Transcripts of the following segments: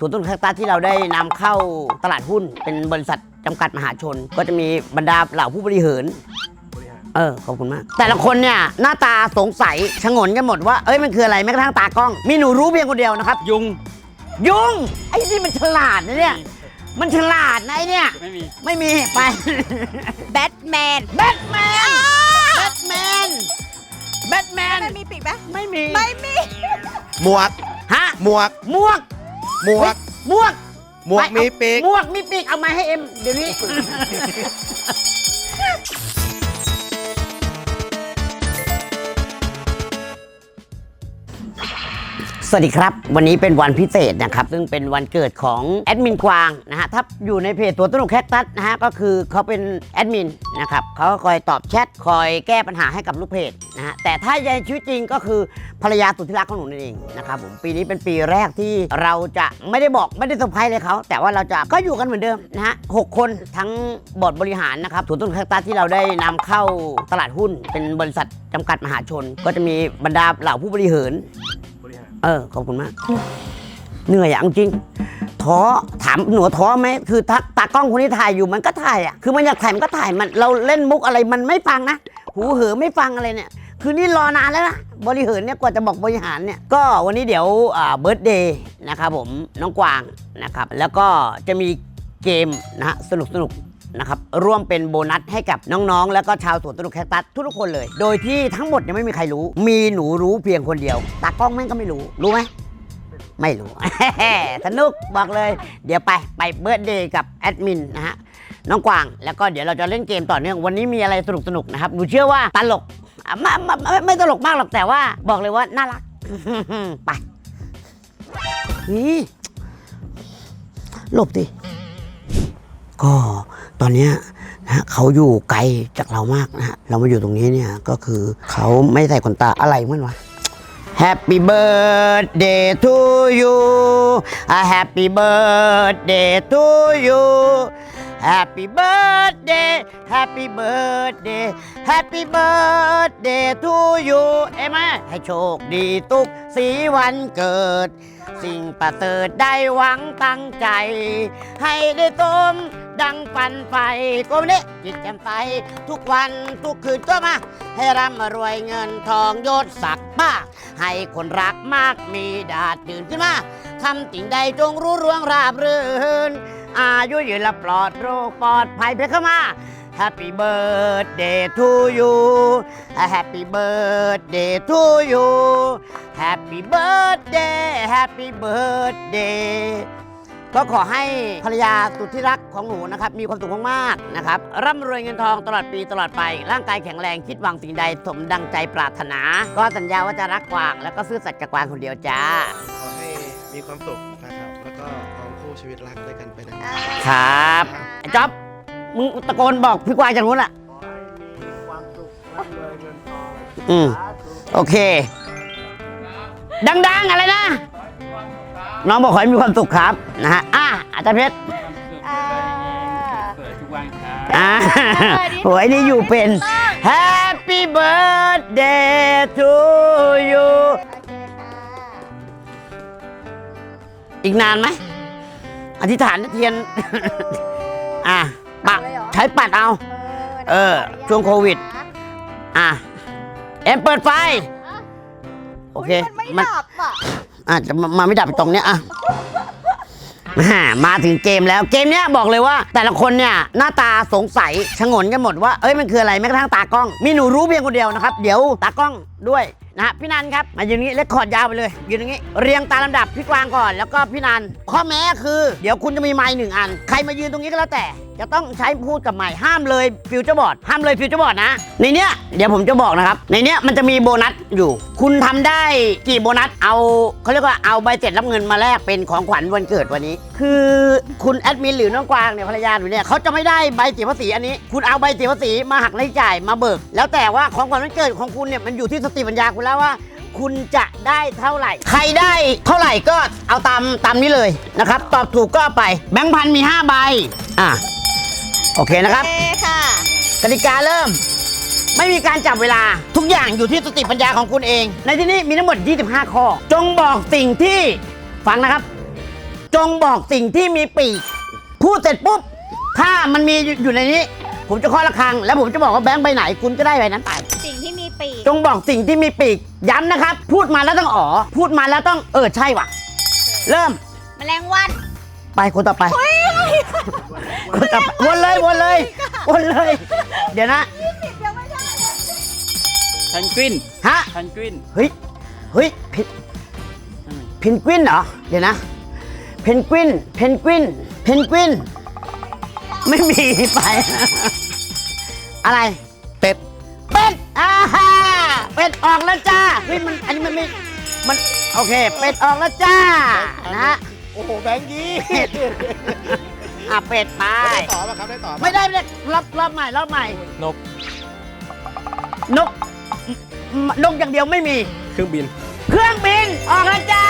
ถั่วต้นแคคตัสที่เราได้นำเข้าตลาดหุ้น เป็นบริษัทจำกัดมหาชน ก็จะมีบรรดาเหล่าผู้บริหารเออขอบคุณมาก แต่ละคนเนี่ยหน้าตาสงสัยชงนกันหมดว่าเอ้ยมันคืออะไรแม้กระทั่งตากล้อง มีหนูรู้เพียงคนเดียวนะครับ ยุง ยุงไอ้นี่มันฉลาดนะเนี่ยมันฉลาดนะไอ้เนี่ย ไม่มี ไม่มี ไป แบทแมน แบทแมน แบทแมน แบทแมนมันมีปีกไหมไม่มี ไม่มี หมวก ฮะ หมวก หมวก หมวกหมวกหมวกไปมีเอาปีกหมวกมีปีกเอามาให้เอ็มเดี๋ยวนี้ สวัสดีครับ วันนี้เป็นวันพิเศษนะครับ ซึ่งเป็นวันเกิดของแอดมินกวางนะฮะถ้าอยู่ในเพจตัวตลกแคคตัสนะฮะก็คือเขาเป็นแอดมินนะครับเขาก็คอยตอบแชทคอยแก้ปัญหาให้กับลูกเพจนะฮะแต่ถ้าในชีวิตจริงก็คือภรรยาสุดที่รักของหนูนั่นเองนะครับผมปีนี้เป็นปีแรกที่เราจะไม่ได้บอกไม่ได้เซอร์ไพรส์เลยเขาแต่ว่าเราจะก็อยู่กันเหมือนเดิมนะฮะหกคนทั้งบอร์ดบริหารนะครับตัวต้นแคคตัสที่เราได้นำเข้าตลาดหุ้น เป็นบริษัทจำกัดมหาชน ก็จะมีบรรดาเหล่าผู้บริหาร เออขอบคุณมาก เหนื่อยอะเอาจริงท้อถามหนูท้อไหมคือตาตากล้องคนที่ถ่ายอยู่มันก็ถ่ายอะคือมันอยากถ่ายมันก็ถ่ายมันเราเล่นมุกอะไรมันไม่ฟังนะหูเหอไม่ฟังอะไรเนี่ย คือนี่รอนานแล้วนะบริหารเนี่ยกว่าจะบอกบริหารเนี่ยก็วันนี้เดี๋ยวเบิร์ดเดย์นะครับผมน้องกวางนะครับแล้วก็จะมีเกมนะฮะสนุกสนุก นะครับร่วมเป็นโบนัสให้กับน้องๆ แล้วก็ชาวสวนสนุกแคคตัสทุกๆคนเลย โดยที่ทั้งหมดยังไม่มีใครรู้ มีหนูรู้เพียงคนเดียว ตากล้องแม่งก็ไม่รู้ รู้ไหมไม่รู้ สนุกบอกเลย เดี๋ยวไปไปเบิร์ดเดย์กับแอดมินนะฮะน้องกวาง แล้วก็เดี๋ยวเราจะเล่นเกมต่อเนื่องวันนี้มีอะไรสนุกสนุกนะครับหนูเชื่อว่าตลกไมไม่ไม่ไม่ตลกมากหรอกแต่ว่าบอกเลยว่าน่ารัก ไปนี่หลบดิ ก็ตอนนี้นะเขาอยู่ไกลจากเรามากนะฮะเรามาอยู่ตรงนี้เนี่ยก็คือเขาไม่ใส่ขนตาอะไรเมันวะ Happy birthday to you a happy birthday to you Happy birthday Happy birthday Happy birthday to you เอ้ยมาให้โชคดีทุกสีวันเกิด สิ่งประเสริฐได้หวังตั้งใจ ให้ได้สม ดังฝันไฟก็วันนี้จิตแจ่มใสทุกวันทุกคืนก็มา ให้ร่ำรวยเงินทองยศศักดิ์มาก ให้คนรักมากมีดาดดื่นขึ้นมาทำสิ่งใดจงรู้ร่วงราบรื่น อายุยืนและปลอดโรคปลอดภัยเพเข้ามา Happy birthday to you A Happy birthday to you Happy birthday Happy birthday ก็ขอให้ภรรยาสุดที่รักของหนูนะครับ มีความสุขมากๆนะครับร่ำรวยเงินทองตลอดปีตลอดไป ร่างกายแข็งแรงคิดหวังสิ่งใดสมดังใจปรารถนา ก็สัญญาว่าจะรักกวาง แล้วก็ซื่อสัตย์กับกวางคนเดียวจ้า ขอให้มีความสุขนะครับ แล้วก็ครองคู่ชีวิตรักด้วยกันไปนานครับไอ้จ๊อบมึงตะโกนบอกพี่กวางจากนู้นอะอืมโอเค ดัง ๆ อะไรนะ น้องบอกขอให้มีความสุขครับนะฮะอะอาจารย์เพชรอ่าเกิดทุกวันครับอ่าสวัสดีโหยนี่อยู่เป็น Happy birthday to you โอเคค่ะอีกนานไหมอธิษฐานเทียน อะปักใช้ปัดเอา เออช่วงโควิด อะเอ็มเปิดไฟ โอเค มันไม่มันดับอะ อะจะมามาไม่ดับตรงเนี้ยอะ อ่ามาถึงเกมแล้วเกมเนี้ยบอกเลยว่า แต่ละคนเนี่ยหน้าตาสงสัยชงนกันหมดว่าเอ้ยมันคืออะไรแม้กระทั่งตากล้อง มีหนูรู้เพียงคนเดียวนะครับ เดี๋ยวตากล้องด้วยนะฮะพี่นันครับมายืนนี้เลคคอร์ดยาวไปเลยยืนอย่างนี้ เรียงตามลำดับพี่กวางก่อนแล้วก็พี่นันข้อแม้คือ เดี๋ยวคุณจะมีไม้หนึ่งอัน ใครมายืนตรงนี้ก็แล้วแต่ จะต้องใช้พูดกับไม้ห้ามเลยฟิวเจอร์บอร์ดห้ามเลยฟิวเจอร์บอร์ดนะ ในเนี้ยเดี๋ยวผมจะบอกนะครับ ในเนี้ยมันจะมีโบนัสอยู่ คุณทำได้กี่โบนัสเอาเขาเรียกว่าเอาใบเสร็จรับเงินมาแลกเป็นของขวัญวันเกิดวันนี้ คือคุณแอดมินหรือน้องกวางเนี่ยภรรยาหนูเนี่ยเขาจะไม่ได้ใบเสียภาษีอันนี้ คุณเอาใบเสียภาษีมาหักรายจ่ายมาเบิก แล้วแต่ว่าของขวัญวันเกิดของคุณเนี่ยมันอยู่ที่สติปัญญาคุณแล้วว่าคุณจะได้เท่าไหร่ ใครได้เท่าไหร่ก็เอาตามตามนี้เลยนะครับ ตอบถูกก็ไป แบงค์พันมี 5 ใบ อะ โอเคนะครับ โอเคค่ะกติกาเริ่ม ไม่มีการจับเวลาทุกอย่างอยู่ที่สติปัญญาของคุณเอง ในที่นี้มีทั้งหมด 25 ข้อ จงบอกสิ่งที่ฟังนะครับ จงบอกสิ่งที่มีปีกพูดเสร็จปุ๊บ ถ้ามันมีอยู่ในนี้ ผมจะเคาะระฆัง แล้วผมจะบอกว่าแบงค์ใบไหนคุณก็ได้ใบนั้นไป สิ่งที่มีปีกจงบอกสิ่งที่มีปีกย้ำนะครับ พูดมาแล้วต้องอ๋อพูดมาแล้วต้องเออใช่ว่ะ เริ่มแมลงวันไปคนต่อไปคนต่ อไปวนเลยวนเลยวนเลย เดี๋ยวนะแพนกวินฮะแพนกวินเฮ้ยเฮ้ยผิดเพนกวินเหรอเดี๋ยวนะเพนกวินเพนกวินเพนกวิน ไม่มีไป อะไรเป็ดเป็ดอ่าฮ่าเป็ดออกแล้วจ้าเฮ้ยมันอันนี้มันไม่มันโอเค เป็ดออกแล้วจ้านะ โอ้โหแบงค์ยี่ อะเป็ดไป ได้ต่อป่ะครับได้ต่อป่ะไม่ได้ไม่ได้รอบรอบใหม่รอบใหม่ นก นกมนกอย่างเดียวไม่มี เครื่องบิน เครื่องบินออกแล้วจ้า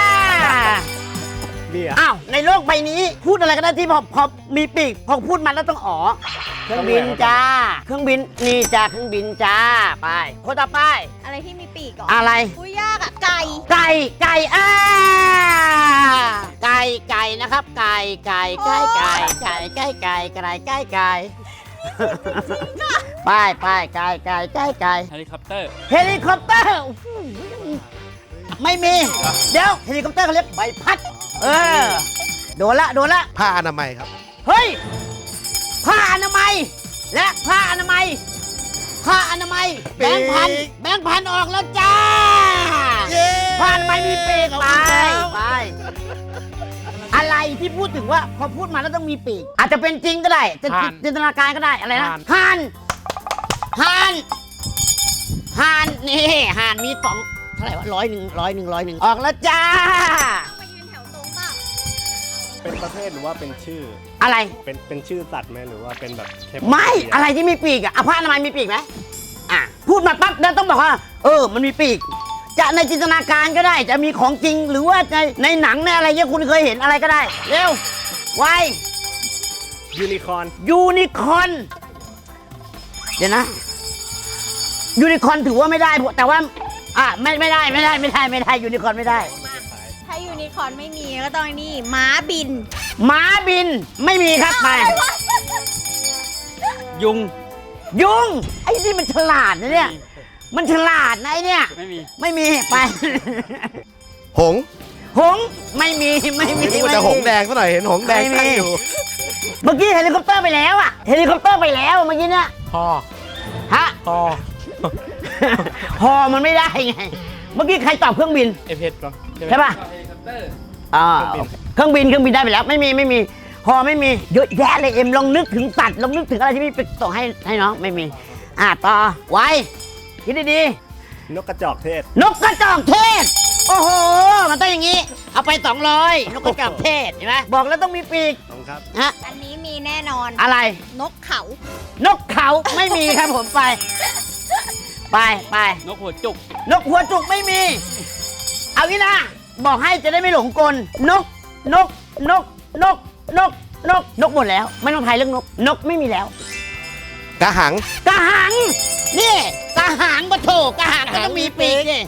เบียร์อ้าว ในโลกใบนี้พูดอะไรก็ได้ที่พอพอมีปีก พอพูดมันแล้วต้องอ๋อ เครื่องบินจ้า เครื่องบินนี่จ้าเครื่องบินจ้าไปคนต่อไป อะไรที่มีปีกก่อนอะไร อุ้ยยากอะไก่ ไก่ไก่อ่าไก่ไก่นะครับ ไก่ไก่ไก่ไก่ไก่ไก่ไก่ไก่ไก่ไก่ไปไปไก่ไก่ไก่ไก่เฮลิคอปเตอร์ เฮลิคอปเตอร์ ไม่มี เดี๋ยวเฮลิคอปเตอร์เขาเรียกใบพัด เออ โดนละ โดนละ ผ้าอนามัยครับ เฮ้ย ผ้าอนามัย และผ้าอนามัย ผ้าอนามัย แบงค์พัน ปีก แบงค์พันออกแล้วจ้าเย้ผ้าอนามัยมีปีกขอบไปคุณครับไป อะไรที่พูดถึงว่าพอพูดมาแล้วต้องมีปีก อาจจะเป็นจริงก็ได้จะห่านจินตนาการก็ได้อะไรนะห่าน ห่านห่านนี่ห่านมีสองเท่าไหร่วะร้อยหนึ่งร้อยหนึ่งร้อยหนึ่งออกแล้วจ้ามายืนแถวตรงเปล่าเป็นประเภทหรือว่าเป็นชื่อ อะไร เป็นเป็นชื่อสัตว์ไหมหรือว่าเป็นแบบแค่ไม่เรียกอะไรที่มีปีกอะอะผ้าอนามัยมีปีกไหมอะพูดมาปั๊บแล้วต้องบอกว่า เออ มันมีปีก จะในจินตนาการก็ได้ จะมีของจริงหรือว่าในในหนังในอะไรเงี้ยคุณเคยเห็นอะไรก็ได้ เร็วไวยูนิคอร์นยูนิคอร์นเดี๋ยวนะยูนิคอร์นถือว่าไม่ได้ แต่ว่าอะไม่ไม่ได้ไม่ได้ไม่ได้ไม่ได้ยูนิคอร์นไม่ได้ ถ้ายูนิคอร์นไม่มีก็ต้องไอ้นี่ม้าบิน ม้าบินไม่มีครับไป ยุง ยุงไอ้นี่มันฉลาดนะเนี่ย มันฉลาดนะไอ้เนี่ย ไม่มี ไม่มีไป หงส์หงส์ไม่มีไม่มีนี่ว่าจะหงส์แดงซะหน่อยเห็นหงส์แดงไม่มีตั้งอยู่เมื่อกี้เฮลิคอปเตอร์ไปแล้วอะเฮลิคอปเตอร์ไปแล้วเมื่อกี้เนี่ยฮอฮะฮอฮอมันไม่ได้ไง เมื่อกี้ใครตอบเครื่องบิน เอเพชก็ใช่ป่ะเฮลิค อปเตอร์อ่าเครื่องบินเครื่องบินได้ไปแล้วไม่มีไม่มีฮอไม่มีเยอะแยะเลยเอ็มลองนึกถึงสัตว์ลองนึกถึงอะไรที่พี่ไปส่งให้ให้น้องไม่มี อ่าต่อไว้คิดดีนกกระจอกเทศ ๆนกกระจอกเทศ โอ้โห มันต้องอย่างนี้ เอาไป200นกกระจอกเทศเห็นไหมบอกแล้วต้องมีปีกขอบคุณครับ ฮะอันนี้มีแน่นอน อะไร นกเขา นกเขาไม่มีครับผมไป ไปไป นกหัวจุก นกหัวจุกไม่มี เอางี้นะ บอกให้จะได้ไม่หลงกล นก นก นก นก นก นก นกหมดแล้ว ไม่ต้องทายเรื่องนก นกไม่มีแล้ว กระหัง กระหัง นี่กระหังปะโถกระหังก็ต้องมีปีกนี่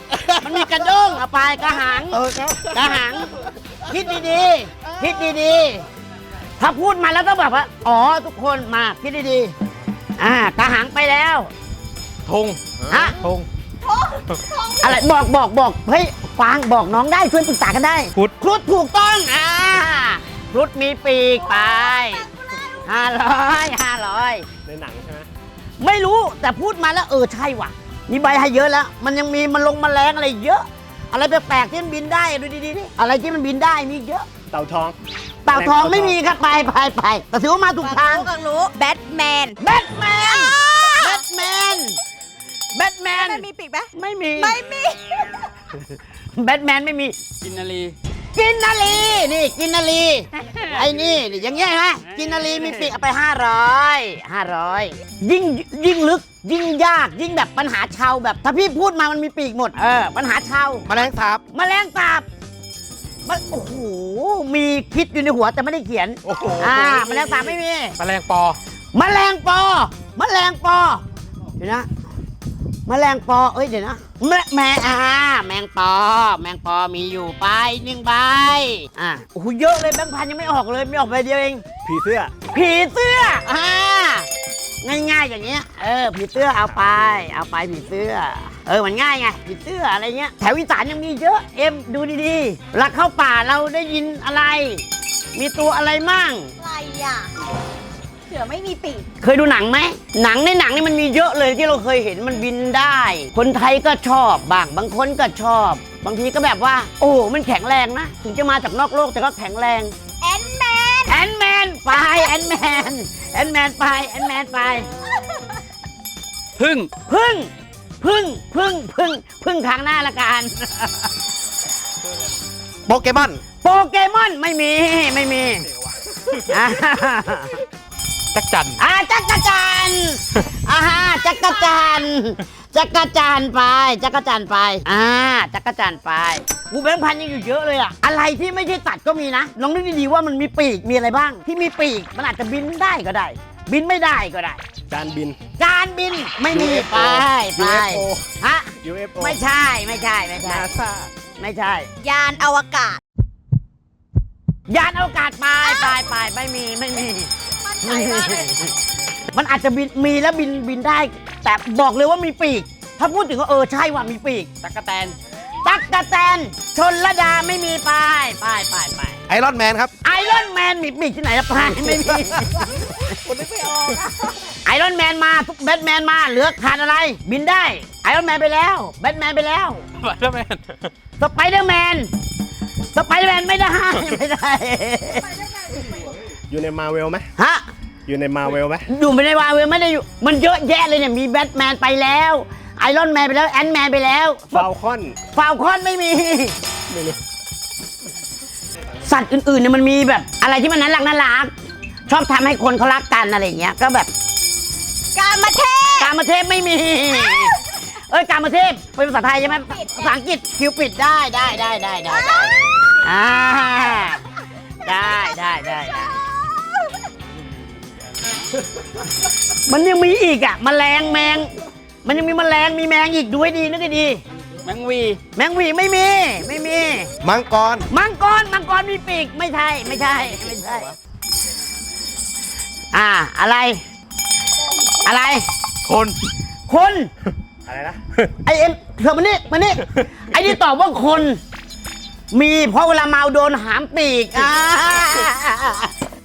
มันมีกระด้งเอาไปกระหัง เออครับ กระหัง คิดดีๆ คิดดีๆ ถ้าพูดมาแล้วต้องแบบว่า อ๋อ ทุกคนมาคิดดีๆ อ่ากระหังไปแล้ว ธง ฮะ ธง อะไรบอกบอกบอกเฮ้ยฟางบอกน้องได้ช่วยปรึกษากันได้ครุฑ ครุฑถูกต้องอ่าครุฑมีปีกไปห้าร้อยห้าร้อยในหนังใช่ไหมไม่รู้แต่พูดมาแล้วเออใช่ว่ะ มีใบให้เยอะแล้ว มันยังมีมันลงแมลงอะไรเยอะ อะไรแปลกๆที่มันบินได้ดูดีๆนี่อะไรที่มันบินได้มีเยอะเต่าทอง เต่าทองไม่มีครับไปไปไปแต่ถือว่ามาถูกทางกังรู้แบทแมนแบทแมนแบทแมน แบทแมนมันมีปีกไหมไม่มี ไม่มี แบทแมนไม่มี กินนารีกินนาลีนี่กินนาลีไอ้นี่นี่อย่างเงี้ยฮะกินนาลีมีปีกเอาไป 500 500 ยิ่งยิ่งลึก ยิ่งยากยิ่งแบบปัญหาชาวแบบ ถ้าพี่พูดมามันมีปีกหมดเออปัญหาชาวแมลงสาบแมลงสาบมันโอ้โหมีคิดอยู่ในหัวแต่ไม่ได้เขียนโอ้โหอ่าแมลงสาบไม่มีแมลงปอแมลงปอแมลงปอเดี๋ยวนะ แแมลงปอเอ้ยเดี๋ยวนะแมแมอ่าแมงปอ แมงปอมีอยู่ใบหนึ่งใบอะโอ้โหเยอะเลยแบงค์พันยังไม่ออกเลยไม่ออกใบเดียวเอง ผีเสื้อ ผีเสื้ออ่าง่ายๆอย่างเงี้ยเออผีเสื้อเอาไป เอาไปผีเสื้อ เออมันง่ายไงผีเสื้ออะไรเงี้ยแถวอีสานยังมีเยอะเอ็มดูดีๆหลักเข้าป่าเราได้ยินอะไร มีตัวอะไรมั่งอะไรอะเสือไม่มีปีก เคยดูหนังไหม หนังในหนังนี่มันมีเยอะเลยที่เราเคยเห็นมันบินได้ คนไทยก็ชอบบางบางคนก็ชอบ บางทีก็แบบว่า โอ้โหมันแข็งแรงนะ ถึงจะมาจากนอกโลกแต่ก็แข็งแรง แอนแมน แอนแมนไปแอนแมนแอนแมนไปแอนแมนไปพึ่งพึ่งพึ่งพึ่งพึ่งพึ่งทางหน้าละกัน โปเกมอน โปเกมอนไม่มีไม่มีอ่า จักจันอ่าจักรจันทร์อ่าฮะจักรจันทร์จักรจันทร์ไปจักรจันทร์ไปอ่าจักรจันทร์ไปกูแบงค์พันยังอยู่เยอะเลยอะอะไรที่ไม่ใช่สัตว์ก็มีนะลองนึกดีๆว่ามันมีปีกมีอะไรบ้าง ที่มีปีกมันอาจจะบินได้ก็ได้ บินไม่ได้ก็ได้ จานบิน การบินไม่มี UFO ไปไป UFO ฮะ UFO ไม่ใช่ไม่ใช่ไม่ใช่ นาซาไม่ใช่ ยานอวกาศ ยานอวกาศไปไปไปไม่มีไม่มี มั่นใจมากเลยมันอาจจะบินมีแล้วบินบินได้ แต่บอกเลยว่ามีปีก ถ้าพูดถึงก็เออใช่ว่ามีปีก ตักกะแตน ตักกะแตน ชนระดาไม่มีไปไปไปไปไอรอนแมนครับ ไอรอนแมนมีปีกที่ไหนละไปไม่มีไอรอนแมนมาทุกแบทแมนมาเหลือขาดอะไร บินได้ไอรอนแมนไปแล้วแบทแมนไปแล้วบัตเตอร์แมนสไปเดอร์แมนสไปเดอร์แมนไม่ได้ไม่ได้ อยู่ในมาเวลไหมฮะอยู่ในมาเวลไหมอยู่ไม่ได้วาเวลไม่ได้อยู่มันเยอะแยะเลยเนี่ยมีแบทแมนไปแล้วไอรอนแมนไปแล้วแอนแมนไปแล้วฟาลคอนฟาวคอนไม่มี ไม่รู้สัตว์อื่นๆเนี่ยมันมีแบบอะไรที่มันน่ารักน่ารักชอบทำให้คนเขารักกันอะไรอย่างเงี้ยก็แบบการมาเทศ การมาเทพไม่มี เอ้ยการมาเทพเป็นภาษาไทยใช่ไหมปิดภาษาอังกฤษคิวปิดได้ได้ได้ได้ได้ได้อ่าได้ได้ได้ได้ มันยังมีอีกอะ แมลงแมง มันยังมีแมลงมีแมงอีกดูให้ดีนึกให้ดี แมงวี แมงหวีไม่มี ไม่มี มังกร มังกรมังกรมีปีกไม่ใช่ไม่ใช่ไม่ใช่ อ่าอะไร อะไร คน คน อะไรนะ ไอเอ็มเธอมานี่มานี่ไอที่ตอบว่าคน มีเพราะเวลาเมาโดนหามปีกอ่า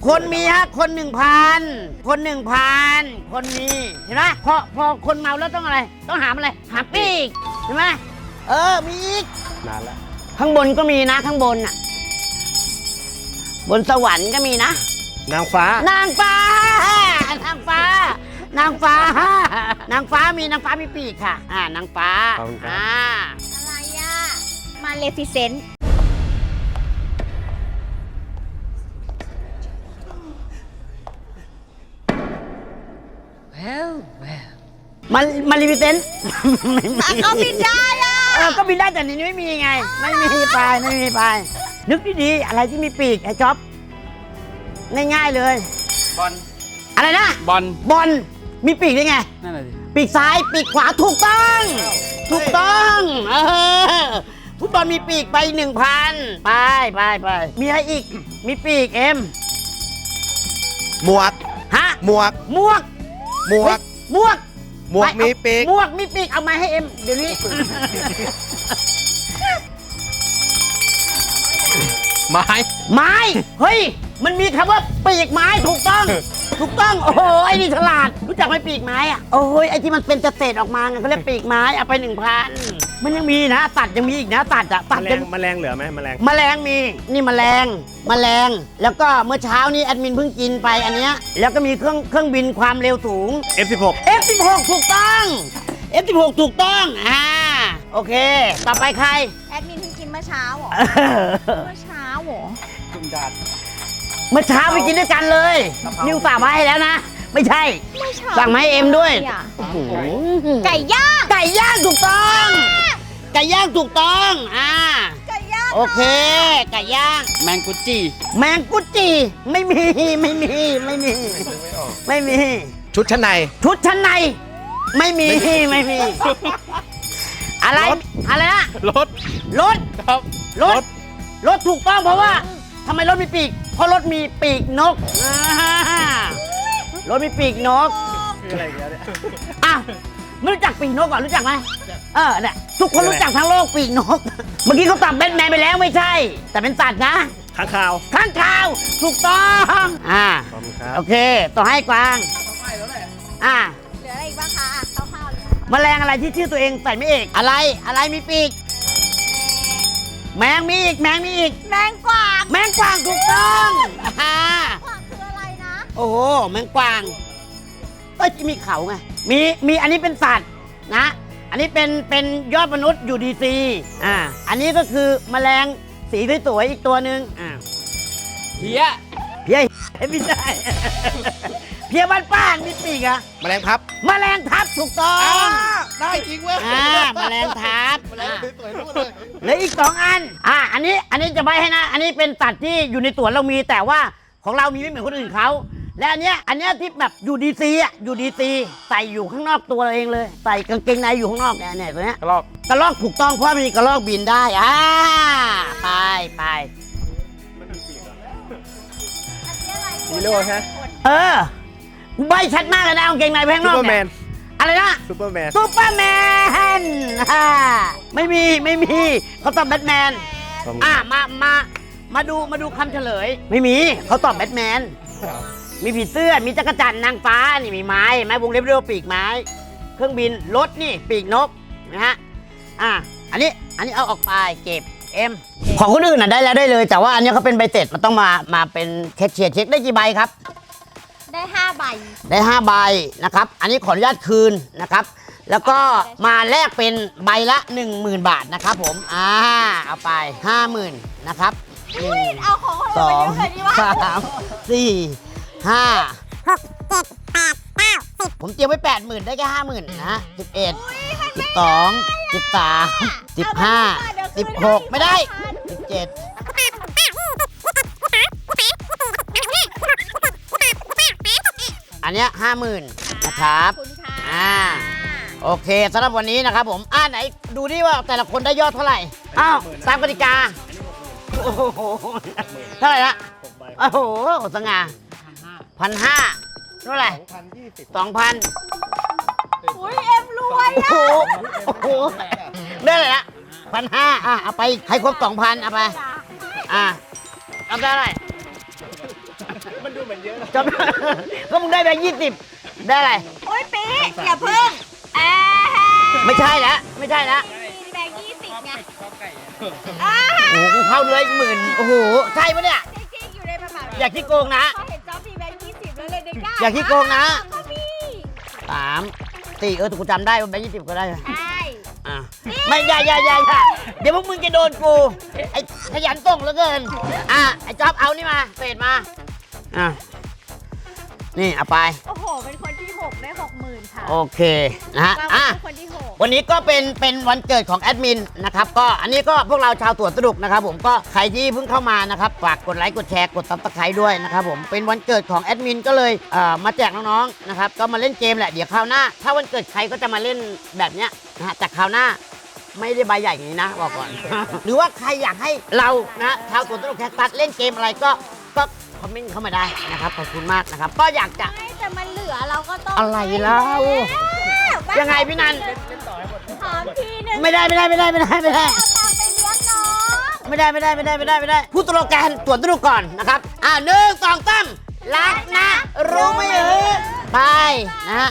คนมีฮะคนหนึ่งพันคนหนึ่งพันคนมีเห็นไหมพอพอคนเมาแล้วต้องอะไร ต้องหามอะไรหามปีกเห็นไหมเออมีอีกนานแล้วข้างบนก็มีนะข้างบนน่ะ บนสวรรค์ก็มีนะ นางฟ้า นางฟ้า นางฟ้า นางฟ้า นางฟ้ามีนางฟ้ามีปีกค่ะ อ่านางฟ้าขอบคุณครับ อ่า อะไรอะมาเลฟิเซนต์ มันมันรีวิเซนแต่ก็บินได้อะเออก็บินได้แต่ในนี้ไม่มีไง ไม่มีปลายไม่มีปลายนึกดีๆอะไรที่มีปีกไอ้จ๊อบง่ายๆเลย บอลอะไรนะ บอลบอลมีปีกได้ไง นั่นแหละสิปีกซ้ายปีกขวาถูกต้อง ถูกต้องเออฟุตบอลมีปีกไปหนึ่งพันไปไปไปมีอะไรอีก มีปีกเอ็มหมวกฮะ หมวก หมวก หมวก หมวกหมวกไปมีเอาปีก หมวกมีปีกเอามาให้เอ็มเดี๋ยวนี้ ไม้ ไม้ เฮ้ย มันมีคำว่าปีกไม้ถูกต้อง ถูกต้องโอ้โหไอ้นี่ฉลาด รู้จักไหมปีกไม้อะโอ้ยไอ้ที่มันเป็นเศษๆออกมาไงเขาเรียกปีกไม้เอาไปหนึ่งพันมันยังมีนะสัตว์ยังมีอีกนะสัตว์อะสัตแมว์ลยังงแมลงเหลือไหมแมลงแมลงมีนี่แมลงแมลง แล้วก็เมื่อเช้านี้แอดมินเพิ่งกินไปอันเนี้ยแล้วก็มีเครื่องเครื่องบินความเร็วสูง F16 F16 ถูกต้อง F16 ถูกต้องอ่าโอเค ต่อไปใคร แอดมินเพิ่งกินเมื่อเช้าเหรอ เมื่อเช้าเหรอ จุ่มดาด เมื่อเช้าไปกินด้วยกันเลยกะเพรานิวฝากมาให้แล้วนะ ไม่ใช่เมื่อเช้าสั่งมาให้เอ็มด้วยะโอ้โหไก่ย่าง ไก่ย่างถูกต้อง ไก่ย่างถูกต้อง อ่า ไก่ย่าง โอเค ไก่ย่าง แมงกุจีแมงกุจีไม่มี ไม่มี ไม่มี ไม่มี ชุดชั้นใน ชุดชั้นใน ไม่มี ไม่มี อะไรรถอะไรนะ รถ รถ ครับ รถ รถถูกต้องเพราะว่าทำไมรถมีปีก เพราะรถมีปีกนกอ่ารถมีปีกนกคืออะไรอย่างเงี้ยเนี่ยอะไม่รู้จักปีกนกก่อนรู้จักไหมเออเนี่ยทุกคนรู้จักทั้งโลกปีกนก เมื่อกี้เขาตอบแบทแมนไปแล้วไม่ใช่ แต่เป็นสัตว์นะข้างข่าวข้างข่าวถูกต้องอ่าขอบคุณครับโอเค ต่อให้กวางอ่าเหลืออะไรอีกบ้างคะอะคร่าวๆเลยแมลงอะไรที่ชื่อตัวเองใส่ไม่เอกอะไรอะไรมีปีก แมงมีอีกแมงมีอีก แมงกวางแมงกวางถูกต้องอ่ากวางคืออะไรนะโอ้โหแมงกวางเอ้ยมีเขาไงมีมีอันนี้เป็นสัตว์นะ อันนี้เป็นเป็นยอดมนุษย์อยู่ดีซีอ่าอันนี้ก็คือแมลงสีสวยๆอีกตัวหนึ่งอ่าเฮียเพี้ยไม่ใช่ เพี้ยบ้านป้างมีปีกอะแมลงพับ แมลงทับถูกต้อง ได้จริงเว้ยอ่าแมลงทับแมลงอ่าสวยๆรู้เลยเหลืออีกสองอัน อ่า อันนี้ อันนี้จะใบให้นะ อันนี้เป็นสัตว์ที่อยู่ในสวนเรามีแต่ว่าของเรามีไม่เหมือนคนอื่นเขา และอันเนี้ย อันเนี้ยที่แบบอยู่ดีซีอะ อยู่ดีซีใส่อยู่ข้างนอกตัวเราเองเลย ใส่กางเกงในอยู่ข้างนอกเนี่ยเนี่ยตัวเนี้ยกระรอกกระลอกถูกต้องเพราะมีกระลอกบินได้ อ่า ไปไปอันนี้อะไรฮีโร่ใช่ไหมเออใบชัดมากเลยนะกางเกงในไปข้างนซูอกเปอร์แมเนี่ยน อะไรนะซูเปอร์แมนซูเปอร์แมนอ่าไม่มีไม่มีเขาตอบแบทแมนขอบคุณอะมามามาดูมาดูคำเฉลย ไม่มีเขาตอบแบทแมนมีผีเสื้อมีจักรจันทร์นางฟ้านี่มีไม้ไม้วงเล็บเรียกว่าปีกไม้ เครื่องบินรถนี่ปีกนกนะฮะอะอันนี้อันนี้เอาออกไปเก็บเอ็มของคนอื่นน่ะได้แล้วได้เลย แต่ว่าอันนี้เขาเป็นใบเสร็จมันต้องมามาเป็นแคชเชียร์เช็คได้กี่ใบครับ ได้ห้าใบ ได้5ใบนะครับ อันนี้ขออนุญาตคืนนะครับ แล้วก็มาแลกเป็นใบละ 10,000 บาทนะครับผม อ่า เอาไป 50,000 นะครับหนึ่งเอาของคนสอื่นอมางเยอะเลยดีวะสามสี่ห้าหกเจ็ดแปดเก้าสิบผมเตรียมไว้แปดหมื่นได้แค่ห้าหมื่นนะสิบเอ็ดสิบสองสิบสามสิบห้าสิบหกไม่ได้สิบเจ็ด อันเนี้ยห้าหมื่นนะครับ ขอบคุณค่ะอ่า โอเคสำหรับวันนี้นะครับผมอ่าไหนดูดิว่าแต่ละคนได้ยอดเท่าไหร่อ้าวตามกติกาโอ้โหเท่าไหร่ละหกใบโอ้โหสง่าพันห้าเท่าไหร่พันยี่สิบสองพันอุ้ยเอ็มรวยโอ้อะโหโอ้โหได้เลยละพันห้าอะเอาไปให้ครบสองพันเอาไปอะเอาได้เท่าไหร่ มันดูเหมือนเยอะนะจบ ก็มึงได้แบงค์ยี่สิบได้อะไร โอ้ยปีอย่าเพิ่งแอะไม่ใช่แล้วไม่ใช่แล้วมีแบงค์ยี่สิบไงชอบไก่อ่าโอ้โหกูเข้าเรืออีกหมื่นโอ้โหใช่ปะเนี่ยจริงๆอยู่ในกระเป๋าอย่าขี้โกงนะ พอเห็นจ๊อบมีแบงค์ยี่สิบแล้วเลยเด็กได้อย่าขี้โกงนะ ก็มีสามสี่เออแต่กูจำได้ว่าแบงค์ยี่สิบก็ได้ ใช่อะไม่อย่าอย่าอย่าอย่าเดี๋ยวพวกมึงจะโดนกูไอ้ขยันส่งเหลือเกิน อะไอ้จ๊อบเอานี่มาเศษมา อะนี่เอาไป โอ้โห เป็นคนที่หกได้หกหมื่นค่ะโอเคนะฮะเราอะ เป็นคนที่หกวันนี้ก็เป็นเป็นวันเกิดของแอดมินนะครับก็อันนี้ก็พวกเราชาวตรวจสนุกนะครับ ผมก็ใครที่เพิ่งเข้ามานะครับฝากกดไลค์กดแชร์กดซับสไครต์ด้วยนะครับผมเป็นวันเกิดของแอดมินก็เลยเอ่อมาแจกน้องๆนะครับก็มาเล่นเกมแหละเดี๋ยวคราวหน้า ถ้าวันเกิดใครก็จะมาเล่นแบบเนี้ยนะฮะแต่คราวหน้า ไม่ได้ใบใหญ่อย่างนี้นะบอกก่อน หรือว่าใครอยากให้เรานะชาวสวนสนุกแคคตัสเล่นเกมอะไรก็ก็ คอมเมนต์เข้ามาได้นะครับขอบคุณมากนะครับ ก็อยากจะ ไม่แต่มันเหลือเราก็ต้องอะไรเล่าให้ยังไงพี่นัน หอมทีหนึงไม่ได้ไม่ได้ไม่ได้ไม่ได้ไม่ได้ เอาตังค์ไปเลี้ยงน้องไม่ได้ไม่ได้ไม่ได้ไม่ได้ไม่ได้พูดตโลแกนตรวจสนุกก่อนนะครับ อ่าหนึ่งสองสามรักนะ รู้ไหมเออไปนะฮะ